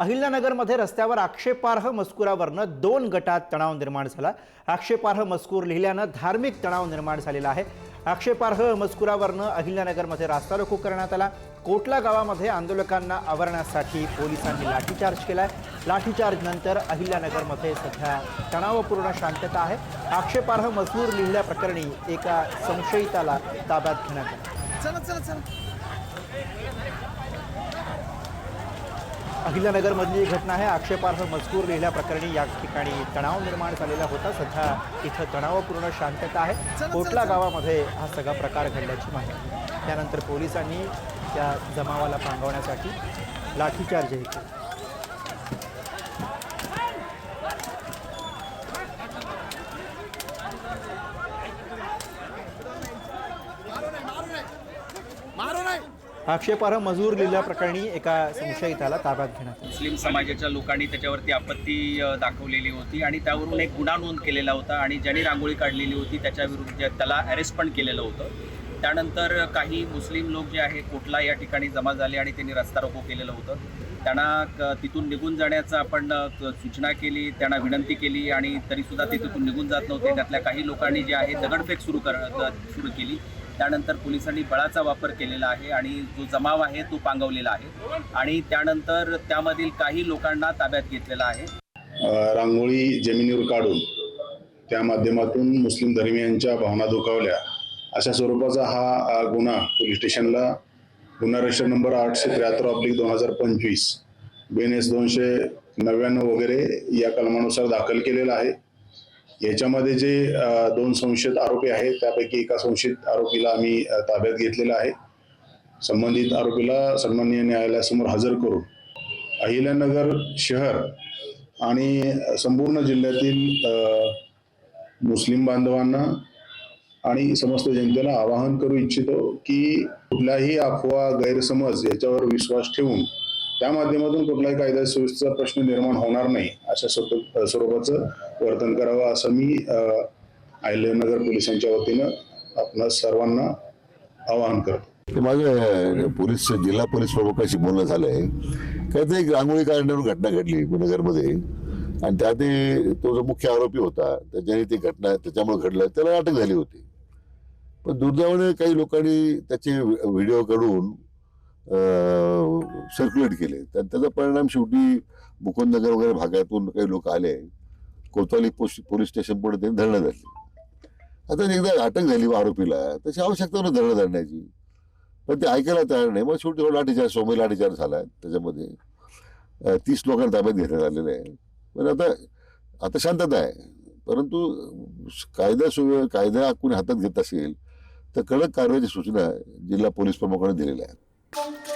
अहिल्यानगरमध्ये रस्त्यावर आक्षेपार्ह मजकुरावरनं दोन गटात तणाव निर्माण झाला. आक्षेपार्ह मजकूर लिहिल्यानं धार्मिक तणाव निर्माण झालेला आहे. आक्षेपार्ह मजकुरावरनं अहिल्यानगरमध्ये रास्ता रोको करण्यात आला. कोटला गावामध्ये आंदोलकांना आवरण्यासाठी पोलिसांनी लाठीचार्ज केलाय. लाठीचार्ज नंतर अहिल्यानगरमध्ये सध्या तणावपूर्ण शांतता आहे. आक्षेपार्ह मजकूर लिहिल्याप्रकरणी एका संशयिताला ताब्यात घेण्यात आलं. अहिल्यानगरमधली ही घटना आहे. आक्षेपार्ह मजकूर लिहिल्याप्रकरणी या ठिकाणी तणाव निर्माण झालेला होता. सध्या इथं तणावपूर्ण शांतता आहे. कोटला गावामध्ये हा सगळा प्रकार घडल्याची माहिती. त्यानंतर पोलिसांनी त्या जमावाला पांगवण्यासाठी लाठीचार्जही केला मारो नाही आक्षेपार्ह मजूर लिहिल्याप्रकरणी एका संशयिताला ताब्यात घेण्यात मुस्लिम समाजाच्या लोकांनी त्याच्यावरती आपत्ती दाखवलेली होती आणि त्यावरून एक गुन्हा नोंद केलेला होता आणि ज्यांनी रांगोळी काढलेली होती त्याच्या विरुद्ध त्याला अरेस्ट पण केलेलं होतं. त्यानंतर काही मुस्लिम लोक जे आहे कोटला या ठिकाणी जमा झाले आणि त्यांनी रस्ता रोको केलेलं होतं. त्यांना तिथून निघून जाण्याचं आपण सूचना केली त्यांना विनंती केली आणि तरीसुद्धा ते तिथून निघून जात नव्हते. त्यातल्या काही लोकांनी जे आहे दगडफेक सुरू कर सुरू केली. त्यानंतर पोलिसांनी बळाचा वापर केलेला आहे आणि जो जमाव आहे तो पांगवलेला आहे. आणि त्यानंतर त्यामधील काही लोकांना ताब्यात घेतलेला आहे. रांगोळी जमिनीवर काढून त्या माध्यमातून मुस्लिम धर्मियांच्या भावना दुखावल्या. अशा स्वरूपाचा हा गुन्हा पोलीस स्टेशनला. गुन्हा रजिस्टर नंबर आठशे त्र्याहत्तर ऑब्लिक दोन हजार पंचवीस बेन एस दोनशे नव्याण्णव वगैरे या कलमानुसार दाखल केलेला आहे. याच्यामध्ये जे दोन संशयित आरोपी आहेत त्यापैकी एका संशयित आरोपीला आम्ही ताब्यात घेतलेला आहे. संबंधित आरोपीला सन्माननीय न्यायालयासमोर हजर करून अहिल्यानगर शहर आणि संपूर्ण जिल्ह्यातील मुस्लिम बांधवांना आणि समस्त जनतेला आवाहन करू इच्छितो की कुठल्याही अफवा गैरसमज याच्यावर विश्वास ठेवून त्या माध्यमातून कुठलाही कायदा सुव्यवस्थेचा प्रश्न निर्माण होणार नाही अशा स्वरूपाचं वर्तन करावं असं मी अ, अहिल्यानगर पोलिसांच्या वतीनं आपण सर्वांना आवाहन करतो. माझं पोलीस जिल्हा पोलीस प्रमुखाशी बोलणं झालंय. काय एक रांगोळी काढण्यावर घटना घडली नगरमध्ये आणि त्यात तो जो मुख्य आरोपी होता त्याच्याने ती घटना त्याच्यामुळे घडलं त्याला अटक झाली होती. पण दुर्दैवाने काही लोकांनी त्याचे व्हिडिओ काढून सर्क्युलेट केले. तर त्याचा परिणाम शेवटी मुकुंदनगर वगैरे भागातून काही लोक आले. कोतवाली पोस्ट पोलीस स्टेशन पुढे त्यांनी धरणं धरली. आता एकदा अटक झाली आरोपीला तशी आवश्यकता नव्हती धरणं धरण्याची. पण ते ऐकायला तयार नाही. मग शेवटी थोडा लाठीचार्ज सोमय लाठीचार्ज झाला त्याच्यामध्ये. तीस लोकांना ताब्यात घेण्यात आलेलं आहे. पण आता आता शांतता आहे. परंतु कायदा सुव्य कायदा कोणी हातात घेत असेल तर कडक कारवाईची सूचना जिल्हा पोलीस प्रमुखाने दिलेल्या आहेत. Thank you.